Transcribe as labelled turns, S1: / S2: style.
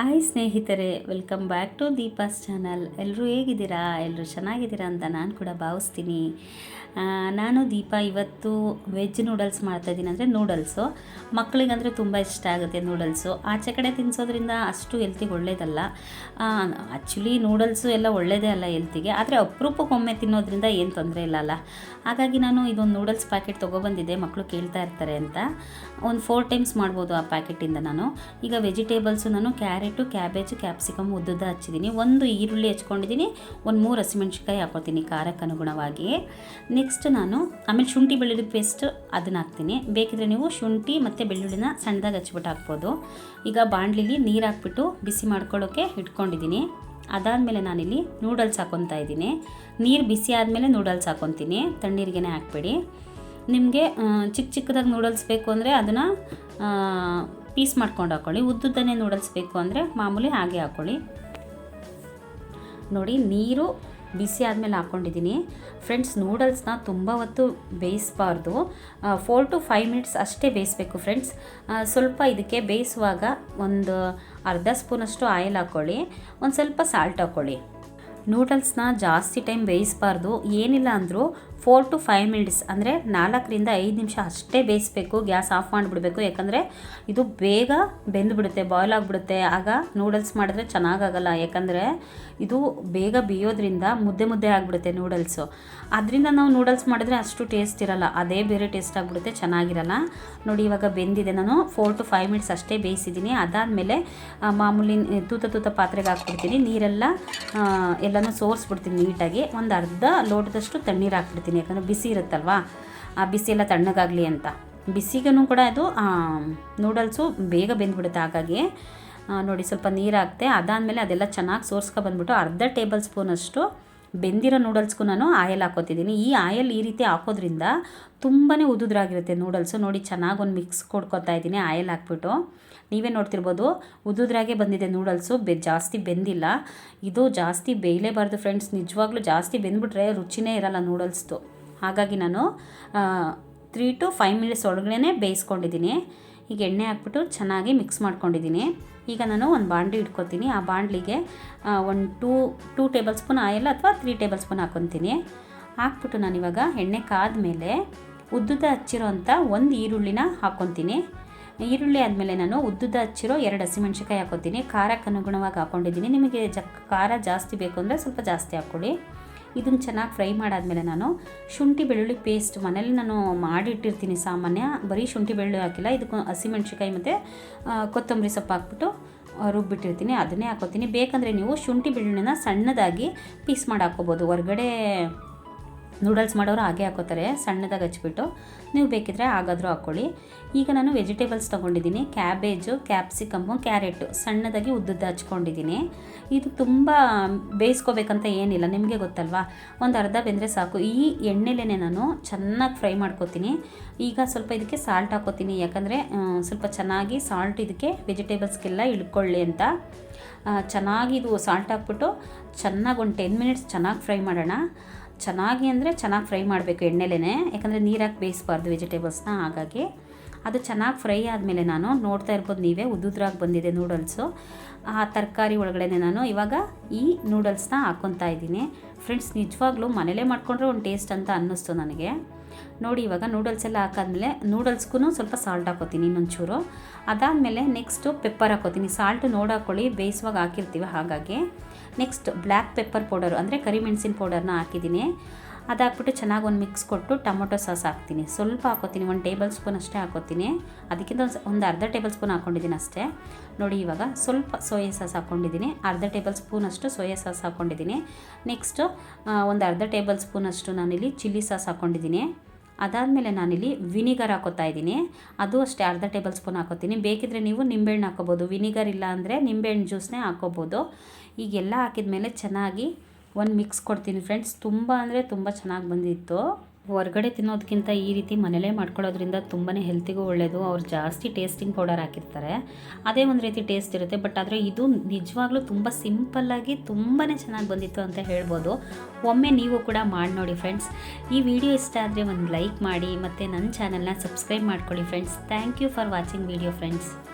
S1: Hi ಸ್ನೇಹಿತರೆ, welcome back to Deepa's channel. ಎಲ್ಲರೂ ಹೇಗಿದ್ದೀರಾ? ಎಲ್ಲರೂ ಚೆನ್ನಾಗಿದ್ದೀರಾ ಅಂತ ನಾನು ಕೂಡ ಭಾವಿಸ್ತೀನಿ. ನಾನು ದೀಪ ಇವತ್ತು ವೆಜ್ ನೂಡಲ್ಸ್ ಮಾಡ್ತಾಯಿದ್ದೀನಿ ಅಂದರೆ ನೂಡಲ್ಸು ಮಕ್ಕಳಿಗಂದರೆ ತುಂಬ ಇಷ್ಟ ಆಗುತ್ತೆ ನೂಡಲ್ಸು ಆಚೆ ಕಡೆ ತಿನ್ನಿಸೋದ್ರಿಂದ ಅಷ್ಟು ಹೆಲ್ತಿಗೆ ಒಳ್ಳೇದಲ್ಲ. ಆ್ಯಕ್ಚುಲಿ ನೂಡಲ್ಸು ಎಲ್ಲ ಒಳ್ಳೇದೇ ಅಲ್ಲ ಹೆಲ್ತಿಗೆ ಆದರೆ ಅಪರೂಪಕ್ಕೊಮ್ಮೆ ತಿನ್ನೋದ್ರಿಂದ ಏನು ತೊಂದರೆ ಇಲ್ಲ ಅಲ್ಲ. ಹಾಗಾಗಿ ನಾನು ಇದೊಂದು ನೂಡಲ್ಸ್ ಪ್ಯಾಕೆಟ್ ತೊಗೊಬಂದಿದ್ದೆ. ಮಕ್ಕಳು ಕೇಳ್ತಾ ಇರ್ತಾರೆ ಅಂತ. ಒಂದು ಫೋರ್ ಟೈಮ್ಸ್ ಮಾಡ್ಬೋದು ಆ ಪ್ಯಾಕೆಟಿಂದ ನಾನು. ಈಗ ವೆಜಿಟೇಬಲ್ಸು ನಾನು ಕ್ಯಾರೆಟು ಕ್ಯಾಬೇಜ್ ಕ್ಯಾಪ್ಸಿಕಮ್ ಉದ್ದದ ಹಚ್ಚಿದ್ದೀನಿ. ಒಂದು ಈರುಳ್ಳಿ ಹಚ್ಕೊಂಡಿದ್ದೀನಿ. ಒಂದು ಮೂರು ಹಸಿಮೆಣ್ಸಿನ್ಕಾಯಿ ಹಾಕೋತೀನಿ ಖಾರಕ್ಕೆ ಅನುಗುಣವಾಗಿ ನೆಕ್ಸ್ಟ್ ನಾನು ಆಮೇಲೆ ಶುಂಠಿ ಬೆಳ್ಳುಳ್ಳಿ ಪೇಸ್ಟ್ ಅದನ್ನ ಹಾಕ್ತೀನಿ. ಬೇಕಿದ್ರೆ ನೀವು ಶುಂಠಿ ಮತ್ತು ಬೆಳ್ಳುಳ್ಳಿನ ಸಣ್ಣದಾಗಿ ಹಚ್ಬಿಟ್ಟು ಹಾಕ್ಬೋದು. ಈಗ ಬಾಣಲಿಲಿ ನೀರು ಹಾಕ್ಬಿಟ್ಟು ಬಿಸಿ ಮಾಡ್ಕೊಳ್ಳೋಕ್ಕೆ ಇಟ್ಕೊಂಡಿದ್ದೀನಿ. ಅದಾದಮೇಲೆ ನಾನಿಲ್ಲಿ ನೂಡಲ್ಸ್ ಹಾಕೊತಾ ಇದ್ದೀನಿ. ನೀರು ಬಿಸಿ ಆದಮೇಲೆ ನೂಡಲ್ಸ್ ಹಾಕೊತೀನಿ ತಣ್ಣೀರಿಗೆ ಹಾಕ್ಬೇಡಿ. ನಿಮಗೆ ಚಿಕ್ಕ ಚಿಕ್ಕದಾಗಿ ನೂಡಲ್ಸ್ ಬೇಕು ಅಂದರೆ ಅದನ್ನು ಪೀಸ್ ಮಾಡ್ಕೊಂಡು ಹಾಕ್ಕೊಳ್ಳಿ ಉದ್ದುದ್ದನೇ ನೂಡಲ್ಸ್ ಬೇಕು ಅಂದರೆ ಮಾಮೂಲಿ ಹಾಗೆ ಹಾಕ್ಕೊಳ್ಳಿ ನೋಡಿ, ನೀರು ಬಿಸಿ ಆದಮೇಲೆ ಹಾಕ್ಕೊಂಡಿದ್ದೀನಿ. ಫ್ರೆಂಡ್ಸ್ ನೂಡಲ್ಸ್ನ ತುಂಬ ಹೊತ್ತು ಬೇಯಿಸಬಾರ್ದು. ಫೋರ್ ಟು ಫೈವ್ ಮಿನಿಟ್ಸ್ ಅಷ್ಟೇ ಬೇಯಿಸ್ಬೇಕು ಫ್ರೆಂಡ್ಸ್ ಸ್ವಲ್ಪ ಇದಕ್ಕೆ ಬೇಯಿಸುವಾಗ ಒಂದು ಅರ್ಧ ಸ್ಪೂನಷ್ಟು ಆಯಿಲ್ ಹಾಕ್ಕೊಳ್ಳಿ ಒಂದು ಸ್ವಲ್ಪ ಸಾಲ್ಟ್ ಹಾಕ್ಕೊಳ್ಳಿ ನೂಡಲ್ಸ್ನ ಜಾಸ್ತಿ ಟೈಮ್ ಬೇಯಿಸಬಾರ್ದು. ಏನಿಲ್ಲ ಅಂದರೂ ಫೋರ್ ಟು ಫೈವ್ ಮಿನಿಟ್ಸ್ ಅಂದರೆ ನಾಲ್ಕರಿಂದ ಐದು ನಿಮಿಷ ಅಷ್ಟೇ ಬೇಯಿಸಬೇಕು, ಗ್ಯಾಸ್ ಆಫ್ ಮಾಡಿಬಿಡಬೇಕು. ಯಾಕಂದರೆ ಇದು ಬೇಗ ಬೆಂದುಬಿಡುತ್ತೆ ಬಾಯ್ಲ್ ಆಗಿಬಿಡುತ್ತೆ. ಆಗ ನೂಡಲ್ಸ್ ಮಾಡಿದ್ರೆ ಚೆನ್ನಾಗಾಗಲ್ಲ. ಯಾಕಂದರೆ ಇದು ಬೇಗ ಬೇಯೋದ್ರಿಂದ ಮುದ್ದೆ ಮುದ್ದೆ ಆಗಿಬಿಡುತ್ತೆ ನೂಡಲ್ಸು ಅದರಿಂದ ನಾವು ನೂಡಲ್ಸ್ ಮಾಡಿದ್ರೆ ಅಷ್ಟು ಟೇಸ್ಟ್ ಇರಲ್ಲ. ಅದೇ ಬೇರೆ ಟೇಸ್ಟ್ ಆಗಿಬಿಡುತ್ತೆ, ಚೆನ್ನಾಗಿರಲ್ಲ. ನೋಡಿ, ಇವಾಗ ಬೆಂದಿದೆ. ನಾನು ಫೋರ್ ಟು ಫೈವ್ ಮಿನಿಟ್ಸ್ ಅಷ್ಟೇ ಬೇಯಿಸಿದ್ದೀನಿ. ಅದಾದಮೇಲೆ ಮಾಮೂಲಿ ತೂತ ತೂತ ಪಾತ್ರೆಗೆ ಹಾಕ್ಬಿಡ್ತೀನಿ. ನೀರೆಲ್ಲ ಎಲ್ಲನೂ ಸೋರಿಸ್ಬಿಡ್ತೀನಿ ನೀಟಾಗಿ. ಒಂದು ಅರ್ಧ ಲೋಟದಷ್ಟು ತಣ್ಣೀರು ಹಾಕ್ಬಿಡ್ತೀನಿ. ಯಾಕಂದರೆ ಬಿಸಿ ಇರುತ್ತಲ್ವಾ? ಆ ಬಿಸಿ ಎಲ್ಲ ತಣ್ಣಗಾಗಲಿ ಅಂತ. ಬಿಸಿಗೂ ಕೂಡ ಅದು ನೂಡಲ್ಸು ಬೇಗ ಬೆಂದ್ಬಿಡುತ್ತೆ ಹಾಗಾಗಿ. ನೋಡಿ, ಸ್ವಲ್ಪ ನೀರು ಹಾಕ್ತೆ ಅದಾದಮೇಲೆ ಅದೆಲ್ಲ ಚೆನ್ನಾಗಿ ಸೋರ್ಸ್ಕೊ ಬಂದ್ಬಿಟ್ಟು ಅರ್ಧ ಟೇಬಲ್ ಸ್ಪೂನಷ್ಟು ಬೆಂದಿರೋ ನೂಡಲ್ಸ್ಗೂ ನಾನು ಆಯಲ್ ಹಾಕೋತಿದ್ದೀನಿ. ಈ ಆಯಲ್ ಈ ರೀತಿ ಹಾಕೋದ್ರಿಂದ ತುಂಬಾ ಉದುದ್ರಾಗಿರುತ್ತೆ ನೂಡಲ್ಸು ನೋಡಿ, ಚೆನ್ನಾಗಿ ಒಂದು ಮಿಕ್ಸ್ ಕೊಡ್ಕೊತಾ ಇದ್ದೀನಿ ಆಯಲ್ ಹಾಕ್ಬಿಟ್ಟು. ನೀವೇ ನೋಡ್ತಿರ್ಬೋದು, ಉದುದ್ರಾಗೆ ಬಂದಿದೆ ನೂಡಲ್ಸು ಬೆ, ಜಾಸ್ತಿ ಬೆಂದಿಲ್ಲ. ಇದು ಜಾಸ್ತಿ ಬೇಯಲೇಬಾರ್ದು ಫ್ರೆಂಡ್ಸ್ ನಿಜವಾಗ್ಲೂ ಜಾಸ್ತಿ ಬೆಂದ್ಬಿಟ್ರೆ ರುಚಿನೇ ಇರಲ್ಲ ನೂಡಲ್ಸ್ದು ಹಾಗಾಗಿ ನಾನು ತ್ರೀ ಟು ಫೈವ್ ಮಿನಿಟ್ಸ್ ಒಳಗಡೆ ಬೇಯಿಸ್ಕೊಂಡಿದ್ದೀನಿ. ಈಗ ಎಣ್ಣೆ ಹಾಕ್ಬಿಟ್ಟು ಚೆನ್ನಾಗಿ ಮಿಕ್ಸ್ ಮಾಡ್ಕೊಂಡಿದ್ದೀನಿ. ಈಗ ನಾನು ಒಂದು ಬಾಂಡ್ಲಿ ಇಟ್ಕೊತೀನಿ. ಆ ಬಾಂಡ್ಲಿಗೆ ಒಂದು two two tablespoon oil ಅಥವಾ ತ್ರೀ ಟೇಬಲ್ ಸ್ಪೂನ್ ಹಾಕ್ಕೊತೀನಿ ಹಾಕ್ಬಿಟ್ಟು ನಾನಿವಾಗ ಎಣ್ಣೆ ಕಾದ್ಮೇಲೆ ಉದ್ದುದ ಹಚ್ಚಿರೋ ಅಂಥ ಒಂದು ಈರುಳ್ಳಿನ ಹಾಕ್ಕೊತೀನಿ ಈರುಳ್ಳಿ ಆದಮೇಲೆ ನಾನು ಉದ್ದದ ಹಚ್ಚಿರೋ ಎರಡು ಹಸಿಮೆಣ್ಸಿಕಾಯಿ ಹಾಕ್ಕೊತೀನಿ ಖಾರಕ್ಕೆ ಅನುಗುಣವಾಗಿ ಹಾಕ್ಕೊಂಡಿದ್ದೀನಿ ನಿಮಗೆ ಜ, ಖಾರ ಜಾಸ್ತಿ ಬೇಕು ಅಂದರೆ ಸ್ವಲ್ಪ ಜಾಸ್ತಿ ಹಾಕ್ಕೊಳ್ಳಿ. ಇದನ್ನು ಚೆನ್ನಾಗಿ ಫ್ರೈ ಮಾಡಾದಮೇಲೆ ನಾನು ಶುಂಠಿ ಬೆಳ್ಳುಳ್ಳಿ ಪೇಸ್ಟ್ ಮನೇಲಿ ನಾನು ಮಾಡಿಟ್ಟಿರ್ತೀನಿ ಸಾಮಾನ್ಯ. ಬರೀ ಶುಂಠಿ ಬೆಳ್ಳುಳ್ಳಿ ಹಾಕಿಲ್ಲ, ಇದಕ್ಕೆ ಹಸಿಮೆಣ್ಸಿಕಾಯಿ ಮತ್ತು ಕೊತ್ತಂಬರಿ ಸೊಪ್ಪು ಹಾಕ್ಬಿಟ್ಟು ರುಬ್ಬಿಟ್ಟಿರ್ತೀನಿ. ಅದನ್ನೇ ಹಾಕೋತೀನಿ. ಬೇಕಂದರೆ ನೀವು ಶುಂಠಿ ಬೆಳ್ಳುಳ್ಳಿನ ಸಣ್ಣದಾಗಿ ಪೀಸ್ ಮಾಡಿ ಹಾಕ್ಕೋಬೋದು ಹೊರ್ಗಡೆ ನೂಡಲ್ಸ್ ಮಾಡೋರು ಹಾಗೆ ಹಾಕೋತಾರೆ, ಸಣ್ಣದಾಗಿ ಹಚ್ಬಿಟ್ಟು. ನೀವು ಬೇಕಿದ್ರೆ ಹಾಗಾದರೂ ಹಾಕ್ಕೊಳ್ಳಿ. ಈಗ ನಾನು ವೆಜಿಟೇಬಲ್ಸ್ ತೊಗೊಂಡಿದ್ದೀನಿ. ಕ್ಯಾಬೇಜು, ಕ್ಯಾಪ್ಸಿಕಮ್ಮು, ಕ್ಯಾರೆಟು ಸಣ್ಣದಾಗಿ ಉದ್ದುದ್ದ ಹಚ್ಕೊಂಡಿದ್ದೀನಿ. ಇದು ತುಂಬ ಬೇಯಿಸ್ಕೋಬೇಕಂತ ಏನಿಲ್ಲ, ನಿಮಗೆ ಗೊತ್ತಲ್ವಾ? ಒಂದು ಅರ್ಧ ಬೆಂದರೆ ಸಾಕು. ಈ ಎಣ್ಣೆಲೇ ನಾನು ಚೆನ್ನಾಗಿ ಫ್ರೈ ಮಾಡ್ಕೊತೀನಿ. ಈಗ ಸ್ವಲ್ಪ ಇದಕ್ಕೆ ಸಾಲ್ಟ್ ಹಾಕೋತೀನಿ. ಯಾಕಂದರೆ ಸ್ವಲ್ಪ ಚೆನ್ನಾಗಿ ಸಾಲ್ಟ್ ಇದಕ್ಕೆ ವೆಜಿಟೇಬಲ್ಸ್ಗೆಲ್ಲ ಇಳ್ಕೊಳ್ಳಿ ಅಂತ. ಚೆನ್ನಾಗಿ ಇದು ಸಾಲ್ಟ್ ಹಾಕ್ಬಿಟ್ಟು ಚೆನ್ನಾಗಿ ಒಂದು ಟೆನ್ ಮಿನಿಟ್ಸ್ ಚೆನ್ನಾಗಿ ಫ್ರೈ ಮಾಡೋಣ. ಚೆನ್ನಾಗಿ ಅಂದರೆ ಚೆನ್ನಾಗಿ ಫ್ರೈ ಮಾಡಬೇಕು ಎಣ್ಣೆಲೇ ಯಾಕಂದರೆ ನೀರಾಗಿ ಬೇಯಿಸಬಾರ್ದು ವೆಜಿಟೇಬಲ್ಸ್ನ ಹಾಗಾಗಿ ಅದು ಚೆನ್ನಾಗಿ ಫ್ರೈ ಆದಮೇಲೆ ನಾನು ನೋಡ್ತಾ ಇರ್ಬೋದು ನೀವೇ ಉದ್ದುದ್ರಾಗಿ ಬಂದಿದೆ ನೂಡಲ್ಸು ಆ ತರಕಾರಿ ಒಳಗಡೆ ನಾನು ಇವಾಗ ಈ ನೂಡಲ್ಸ್ನ ಹಾಕ್ಕೊತಾ ಇದ್ದೀನಿ. ಫ್ರೆಂಡ್ಸ್ ನಿಜವಾಗ್ಲೂ ಮನೇಲೇ ಮಾಡಿಕೊಂಡ್ರೆ ಒಂದು ಟೇಸ್ಟ್ ಅಂತ ಅನ್ನಿಸ್ತು ನನಗೆ. ನೋಡಿ ಇವಾಗ ನೂಡಲ್ಸ್ ಎಲ್ಲ ಹಾಕಾದ್ಮೇಲೆ ನೂಡಲ್ಸ್ಗೂ ಸ್ವಲ್ಪ ಸಾಲ್ಟ್ ಹಾಕೋತೀನಿ ಇನ್ನೊಂಚೂರು. ಅದಾದಮೇಲೆ ನೆಕ್ಸ್ಟು ಪೆಪ್ಪರ್ ಹಾಕೋತೀನಿ. ಸಾಲ್ಟ್ ನೋಡಿ ಹಾಕ್ಕೊಳ್ಳಿ ಬೇಯಿಸುವಾಗ ಹಾಕಿರ್ತೀವಿ ಹಾಗಾಗಿ. ನೆಕ್ಸ್ಟ್ ಬ್ಲ್ಯಾಕ್ ಪೆಪ್ಪರ್ ಪೌಡರು ಅಂದರೆ ಕರಿಮೆಣಸಿನ ಪೌಡರ್ನ ಹಾಕಿದ್ದೀನಿ. ಅದು ಹಾಕ್ಬಿಟ್ಟು ಚೆನ್ನಾಗಿ ಒಂದು ಮಿಕ್ಸ್ ಕೊಟ್ಟು ಟೊಮೊಟೊ ಸಾಸ್ ಹಾಕ್ತೀನಿ. ಸ್ವಲ್ಪ ಹಾಕೋತೀನಿ, ಒಂದು ಟೇಬಲ್ ಸ್ಪೂನ್ ಅಷ್ಟೇ ಹಾಕೋತೀನಿ. ಅದಕ್ಕಿಂತ ಒಂದು ಅರ್ಧ ಟೇಬಲ್ ಸ್ಪೂನ್ ಹಾಕ್ಕೊಂಡಿದ್ದೀನಿ ಅಷ್ಟೇ. ನೋಡಿ ಇವಾಗ ಸ್ವಲ್ಪ ಸೋಯಾ ಸಾಸ್ ಹಾಕ್ಕೊಂಡಿದ್ದೀನಿ ಅರ್ಧ ಟೇಬಲ್ ಸ್ಪೂನಷ್ಟು ಸೋಯಾ ಸಾಸ್ ಹಾಕ್ಕೊಂಡಿದ್ದೀನಿ ನೆಕ್ಸ್ಟು ಒಂದು ಅರ್ಧ ಟೇಬಲ್ ಸ್ಪೂನಷ್ಟು ನಾನಿಲ್ಲಿ ಚಿಲ್ಲಿ ಸಾಸ್ ಹಾಕ್ಕೊಂಡಿದ್ದೀನಿ ಅದಾದಮೇಲೆ ನಾನಿಲ್ಲಿ ವಿನಿಗರ್ ಹಾಕೋತಾ ಇದ್ದೀನಿ. ಅದು ಅಷ್ಟೇ, ಅರ್ಧ ಟೇಬಲ್ ಸ್ಪೂನ್ ಹಾಕೋತೀನಿ. ಬೇಕಿದ್ರೆ ನೀವು ನಿಂಬೆಹಣ್ಣು ಹಾಕೋಬೋದು. ವಿನಿಗರ್ ಇಲ್ಲ ಅಂದರೆ ನಿಂಬೆಹಣ್ಣು ಜ್ಯೂಸ್ನೇ ಹಾಕೋಬೋದು. ಈಗೆಲ್ಲ ಹಾಕಿದ ಮೇಲೆ ಚೆನ್ನಾಗಿ ಒಂದು ಮಿಕ್ಸ್ ಕೊಡ್ತೀನಿ ಫ್ರೆಂಡ್ಸ್ ತುಂಬ ಅಂದರೆ ತುಂಬ ಚೆನ್ನಾಗಿ ಬಂದಿತ್ತು. ಹೊರಗಡೆ ತಿನ್ನೋದಕ್ಕಿಂತ ಈ ರೀತಿ ಮನೇಲೇ ಮಾಡ್ಕೊಳ್ಳೋದ್ರಿಂದ ತುಂಬಾ ಹೆಲ್ತಿಗೂ ಒಳ್ಳೆಯದು ಅವ್ರು ಜಾಸ್ತಿ ಟೇಸ್ಟಿಂಗ್ ಪೌಡರ್ ಹಾಕಿರ್ತಾರೆ. ಅದೇ ಒಂದು ರೀತಿ ಟೇಸ್ಟ್ ಇರುತ್ತೆ. ಬಟ್ ಆದರೆ ಇದು ನಿಜವಾಗ್ಲೂ ತುಂಬ ಸಿಂಪಲ್ಲಾಗಿ ತುಂಬಾ ಚೆನ್ನಾಗಿ ಬಂದಿತ್ತು ಅಂತ ಹೇಳ್ಬೋದು. ಒಮ್ಮೆ ನೀವು ಕೂಡ ಮಾಡಿ ನೋಡಿ ಫ್ರೆಂಡ್ಸ್ ಈ ವಿಡಿಯೋ ಇಷ್ಟ ಆದರೆ ಒಂದು ಲೈಕ್ ಮಾಡಿ ಮತ್ತು ನನ್ನ ಚಾನಲ್ನ ಸಬ್ಸ್ಕ್ರೈಬ್ ಮಾಡ್ಕೊಳ್ಳಿ friends thank you for watching video friends